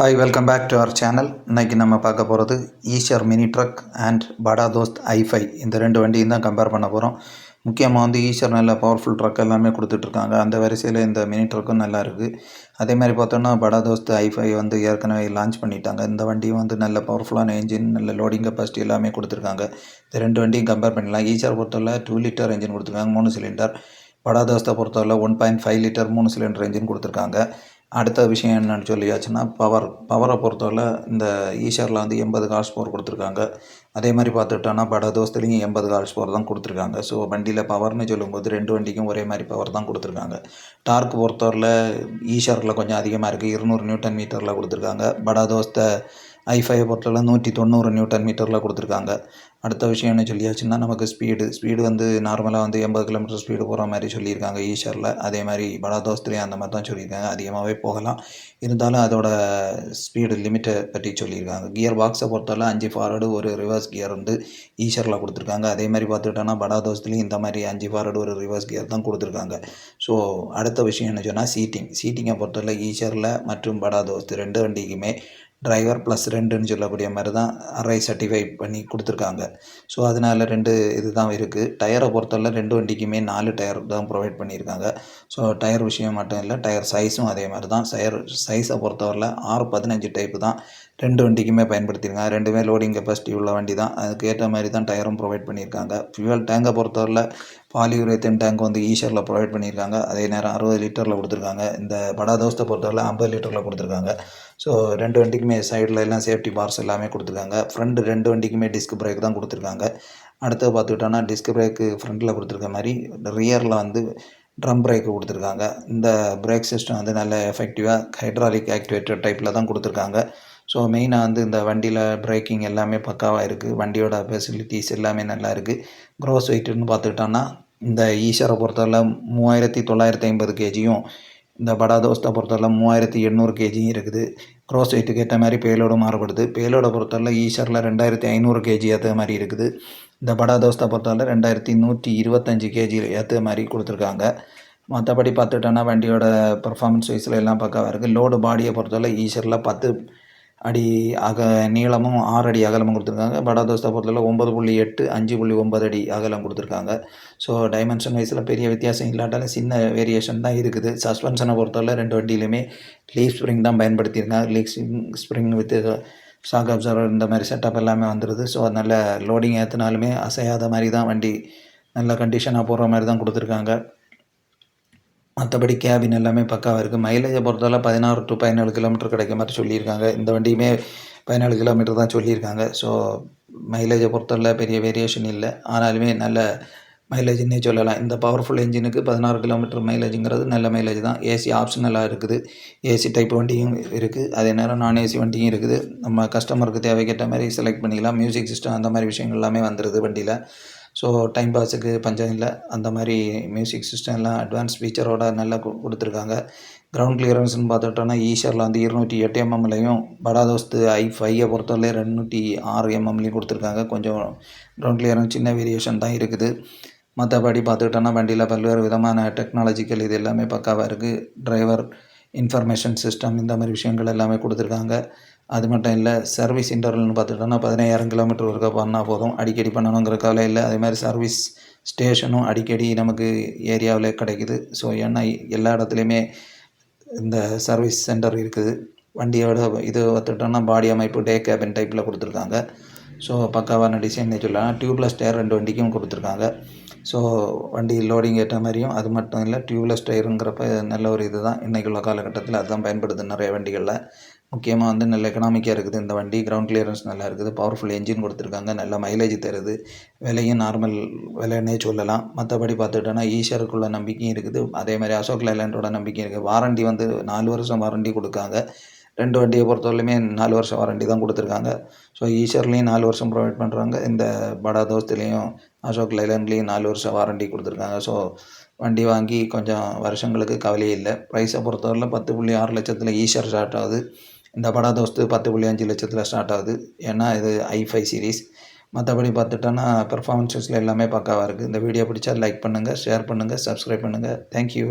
Hi welcome back to our channel இன்றைக்கி நம்ம பார்க்க போகிறது ஈஷர் மினி ட்ரக் அண்ட் படா தோஸ்த் ஐஃபை இந்த ரெண்டு வண்டியும் தான் கம்பேர் பண்ண போகிறோம் முக்கியமாக வந்து ஈஷர் நல்ல பவர்ஃபுல் ட்ரக் எல்லாமே கொடுத்துட்ருக்காங்க அந்த வரிசையில் இந்த மினி ட்ரக்கும் நல்லா இருக்குது அதே மாதிரி பார்த்தோன்னா படா தோஸ்த் ஐஃபை வந்து ஏற்கனவே லான்ச் பண்ணிட்டாங்க. இந்த வண்டியும் வந்து நல்ல பவர்ஃபுல்லான என்ஜின் நல்ல லோடிங் கெப்பாசிட்டி எல்லாமே கொடுத்துருக்காங்க. இந்த ரெண்டு வண்டியும் கம்பேர் பண்ணிடலாம். ஈஷர் பொறுத்தவரை டூ லிட்டர் என்ஜின் கொடுத்துருக்காங்க மூணு சிலிண்டர் படா தோஸ்தை பொறுத்தவரை ஒன் பாயிண்ட் ஃபைவ் லிட்டர் மூணு சிலிண்டர் என்ஜின் கொடுத்துருக்காங்க. அடுத்த விஷயம் என்னன்னு சொல்லியாச்சுன்னா பவர் பவரை பொறுத்தவரை இந்த ஈஷரில் வந்து எண்பது கார்ஸ் பவர் கொடுத்துருக்காங்க. அதே மாதிரி பார்த்துட்டோன்னா பட தோஸ்துலேயும் எண்பது கார்ஸ் பவர் தான் கொடுத்துருக்காங்க. ஸோ வண்டியில் பவர்னு சொல்லும்போது ரெண்டு வண்டிக்கும் ஒரே மாதிரி பவர் தான் கொடுத்துருக்காங்க. டார்க் பொறுத்தவரையில் ஈஷரில் கொஞ்சம் அதிகமாக இருக்குது இருநூறு நியூட்டன் மீட்டரில் கொடுத்துருக்காங்க. பட தோஸ்தை ஐஃபைவை பொறுத்தவரை நூற்றி தொண்ணூறு நியூட்டன் மீட்டரில் கொடுத்துருக்காங்க. அடுத்த விஷயம் என்ன சொல்லியாச்சுன்னா நமக்கு ஸ்பீடு ஸ்பீடு வந்து நார்மலாக வந்து எண்பது கிலோமீட்டர் ஸ்பீடு போகிற மாதிரி சொல்லியிருக்காங்க ஈஷரில் அதே மாதிரி படாதோஸ்திரி அந்த மாதிரி தான் சொல்லியிருக்காங்க. அதிகமாகவே போகலாம். இருந்தாலும் அதோட ஸ்பீடு லிமிட்டை பற்றி சொல்லியிருக்காங்க. கியர் பாக்ஸை பொறுத்தவரை அஞ்சு ஃபார்வர்டு ஒரு ரிவர்ஸ் கியர் வந்து ஈஷரில் கொடுத்துருக்காங்க. அதே மாதிரி பார்த்துக்கிட்டோன்னா படாதோஸ்திலையும் இந்த மாதிரி அஞ்சு ஃபார்வர்டு ஒரு ரிவர்ஸ் கியர் தான் கொடுத்துருக்காங்க. ஸோ அடுத்த விஷயம் என்ன சொன்னால் சீட்டிங் சீட்டிங்கை பொறுத்தவரை ஈஷரில் மற்றும் படாதோஸ்து ரெண்டு வண்டிக்குமே டிரைவர் ப்ளஸ் ரெண்டுன்னு சொல்லக்கூடிய மாதிரி தான் அரை சர்டிஃபை பண்ணி கொடுத்துருக்காங்க. ஸோ அதனால் ரெண்டு இது தான் இருக்குது டயரை பொறுத்தவரை ரெண்டு வண்டிக்குமே நாலு டயர் தான் ப்ரொவைட் பண்ணியிருக்காங்க. ஸோ டயர் விஷயம் மட்டும் இல்லை டயர் சைஸும் அதே மாதிரி தான் டயர் சைஸை பொறுத்தவரையில் ஆறு பதினஞ்சு டைப்பு தான். ரெண்டு வண்டிக்குமே பயன்படுத்தியிருக்காங்க. ரெண்டுமே லோடிங் கெப்பாசிட்டி உள்ள வண்டி தான் அதுக்கு ஏற்ற மாதிரி தான் டயரும் ப்ரொவைட் பண்ணியிருக்காங்க. ஃபியூவல் டேங்கை பொறுத்தவரையில் பாலியூரேத்தன் டேங்க் வந்து ஈஷரில் ப்ரொவைட் பண்ணியிருக்காங்க. அதே நேரம் அறுபது லிட்டரில் கொடுத்துருக்காங்க. இந்த படா தோசத்தை பொறுத்தவரையில் ஐம்பது லிட்டரில் கொடுத்துருக்காங்க. ஸோ ரெண்டு வண்டிக்குமே சைடில் எல்லாம் சேஃப்டி பார்ஸ் எல்லாமே கொடுத்துருக்காங்க. ஃப்ரண்ட் ரெண்டு வண்டிக்குமே டிஸ்க் பிரேக் தான் கொடுத்துருக்காங்க. அடுத்து பார்த்துக்கிட்டோன்னா டிஸ்க் பிரேக்கு ஃப்ரண்ட்டில் கொடுத்துருக்க மாதிரி ரியரில் வந்து ட்ரம் பிரேக்கு கொடுத்துருக்காங்க. இந்த பிரேக் சிஸ்டம் வந்து நல்ல எஃபெக்டிவாக ஹைட்ராலிக் ஆக்டிவேட்டர் டைப்பில் தான் கொடுத்துருக்காங்க. ஸோ மெயினாக வந்து இந்த வண்டியில் பிரேக்கிங் எல்லாமே பக்காவாக இருக்குது வண்டியோட ஃபெசிலிட்டிஸ் எல்லாமே நல்லா இருக்குது க்ரோஸ் வெயிட்டுன்னு பார்த்துக்கிட்டோன்னா இந்த ஈஷரை பொறுத்தவரை மூவாயிரத்தி தொள்ளாயிரத்தி ஐம்பது கேஜியும் இந்த படா தோஸ்தை பொறுத்தவரை மூவாயிரத்தி எண்ணூறு கேஜியும் இருக்குது. க்ரோஸ் வெயிட்டுக்கு ஏற்ற மாதிரி பேலோடு மாறுபடுது. பேலோடை பொறுத்தவரை ஈஷரில் ரெண்டாயிரத்தி ஐநூறு கேஜி ஏற்ற மாதிரி இருக்குது. இந்த படா தோஸ்தை பொறுத்தவரை ரெண்டாயிரத்தி நூற்றி இருபத்தஞ்சி கேஜி ஏற்ற மாதிரி கொடுத்துருக்காங்க. மற்றபடி பார்த்துட்டோன்னா வண்டியோட பர்ஃபார்மன்ஸ் வைஸில் எல்லாம் பக்காவாக இருக்குது லோடு பாடியை பொறுத்தவரை ஈஷரில் பத்து அடி அக நீளமும் ஆறு அடி அகலமும் கொடுத்துருக்காங்க. படா தோஸ்தை பொறுத்தவரை ஒம்பது புள்ளி எட்டு அஞ்சு புள்ளி ஒம்பது அடி அகலம் கொடுத்துருக்காங்க. ஸோ டைமென்ஷன் வைஸில் பெரிய வித்தியாசம் இல்லாட்டாலும் சின்ன வேரியேஷன் தான் இருக்குது. சஸ்பென்ஷனை பொறுத்தவரை ரெண்டு வண்டியிலுமே லீஃப் ஸ்ப்ரிங் தான் பயன்படுத்தியிருக்காங்க. Leaf spring with shock absorber இந்த மாதிரி செட்டப் எல்லாமே வந்துடுது ஸோ நல்ல லோடிங் ஏற்றினாலுமே அசையாத மாதிரி தான் வண்டி நல்ல கண்டிஷனாக போடுற மாதிரி தான் கொடுத்துருக்காங்க. மற்றபடி கேபின் எல்லாமே பக்காவாக இருக்குது மைலேஜை பொறுத்தவரை பதினாறு டு பதினேழு கிலோமீட்டர் கிடைக்க மாதிரி சொல்லியிருக்காங்க. இந்த வண்டியுமே பதினேழு கிலோமீட்டர் தான் சொல்லியிருக்காங்க. ஸோ மைலேஜை பொறுத்தவரை பெரிய வேரியேஷன் இல்லை. ஆனாலுமே நல்ல மைலேஜ்னே சொல்லலாம். இந்த பவர்ஃபுல் என்ஜினுக்கு பதினாறு கிலோமீட்டர் மைலேஜுங்கிறது நல்ல மைலேஜ் தான். ஏசி ஆப்ஷனலாக இருக்குது. ஏசி டைப் வண்டியும் இருக்குது அதே நேரம் நான் ஏசி வண்டியும் இருக்குது. நம்ம கஸ்டமருக்கு தேவைக்கேற்ற மாதிரி செலக்ட் பண்ணிக்கலாம். மியூசிக் சிஸ்டம் அந்த மாதிரி விஷயங்கள் எல்லாமே வந்துடுது வண்டியில். ஸோ டைம் பாஸுக்கு பஞ்சம் இல்லை. அந்த மாதிரி மியூசிக் சிஸ்டம்லாம் அட்வான்ஸ் ஃபீச்சரோட நல்லா கொடுத்துருக்காங்க. கிரவுண்ட் கிளியரன்ஸ்னு பார்த்துட்டோன்னா ஈஷரில் வந்து இருநூற்றி எட்டு எம்எம்லையும் படாதோஸ்து ஐ ஃபைவை பொறுத்தவரையிலே ரெநூற்றி ஆறு எம்எம்லையும் கொடுத்துருக்காங்க. கொஞ்சம் கிரவுண்ட் கிளியரன்ஸ் சின்ன வேரியேஷன் தான் இருக்குது. மற்றபடி பார்த்துக்கிட்டோன்னா வண்டியில் பல்வேறு விதமான டெக்னாலஜிக்கல் இது எல்லாமே பக்காவாக இருக்குது டிரைவர் இன்ஃபர்மேஷன் சிஸ்டம் இந்த மாதிரி விஷயங்கள் எல்லாமே கொடுத்துருக்காங்க. அது மட்டும் இல்லை சர்வீஸ் இன்டர்வல்னு பார்த்துட்டோன்னா பதினாயிரம் கிலோமீட்டர் ஒருக்கா பண்ணால் போதும். அடிக்கடி பண்ணணுங்கிற கவலை இல்லை. அதே மாதிரி சர்வீஸ் ஸ்டேஷனும் அடிக்கடி நமக்கு ஏரியாவில் கிடைக்குது. ஸோ ஏன்னா எல்லா இடத்துலையுமே இந்த சர்வீஸ் சென்டர் இருக்குது. வண்டியோட இது பார்த்துட்டோன்னா பாடி அமைப்பு டே கேபின் டைப்பில் கொடுத்துருக்காங்க. ஸோ பக்காவான டிசைன் சொல்லலாம். டியூப்லெஸ் டயர் ரெண்டு வண்டிக்கும் கொடுத்துருக்காங்க. ஸோ வண்டி லோடிங் ஏற்ற மாதிரியும் அது மட்டும் இல்லை டியூப்லெஸ் டயருங்கிறப்ப நல்ல ஒரு இது தான் இன்றைக்குள்ள காலகட்டத்தில் அதுதான் பயன்படுது நிறைய வண்டிகளில். முக்கியமாக வந்து நல்ல எக்கனாமிக்காக இருக்குது இந்த வண்டி. கிரவுண்ட் கிளியரன்ஸ் நல்லா இருக்குது. பவர்ஃபுல் என்ஜின் கொடுத்துருக்காங்க. நல்ல மைலேஜ் தருது. விலையும் நார்மல் விலைன்னே சொல்லலாம். மற்றபடி பார்த்துட்டோன்னா ஈஷருக்குள்ள நம்பிக்கையும் இருக்குது. அதே மாதிரி அசோக் லைலாண்டோட நம்பிக்கையும் இருக்குது. வாரண்டி வந்து நாலு வருஷம் வாரண்டி கொடுக்காங்க. ரெண்டு வண்டியை பொறுத்தவரையிலுமே நாலு வருஷம் வாரண்டி தான் கொடுத்துருக்காங்க. ஸோ ஈஷர்லேயும் நாலு வருஷம் ப்ரொவைட் பண்ணுறாங்க இந்த படா தோஸ்திலையும் அசோக் லைலாண்ட்லேயும் நாலு வருஷம் வாரண்டி கொடுத்துருக்காங்க. ஸோ வண்டி வாங்கி கொஞ்சம் வருஷங்களுக்கு கவலையே இல்லை. ப்ரைஸை பொறுத்தவரையில் பத்து புள்ளி ஆறு லட்சத்தில் ஈஷர் ஸ்டார்ட் ஆகுது. இந்த படா தோஸ்து பத்து புள்ளி அஞ்சு லட்சத்தில் ஸ்டார்ட் ஆகுது. ஏன்னா இது ஐ சீரீஸ் மற்றபடி பார்த்துட்டோன்னா பெர்ஃபார்மன்ஸஸில் எல்லாமே பக்காவாக இருக்குது இந்த வீடியோ பிடிச்சா லைக் பண்ணுங்கள் ஷேர் பண்ணுங்கள் சப்ஸ்கிரைப் பண்ணுங்கள் தேங்க்யூ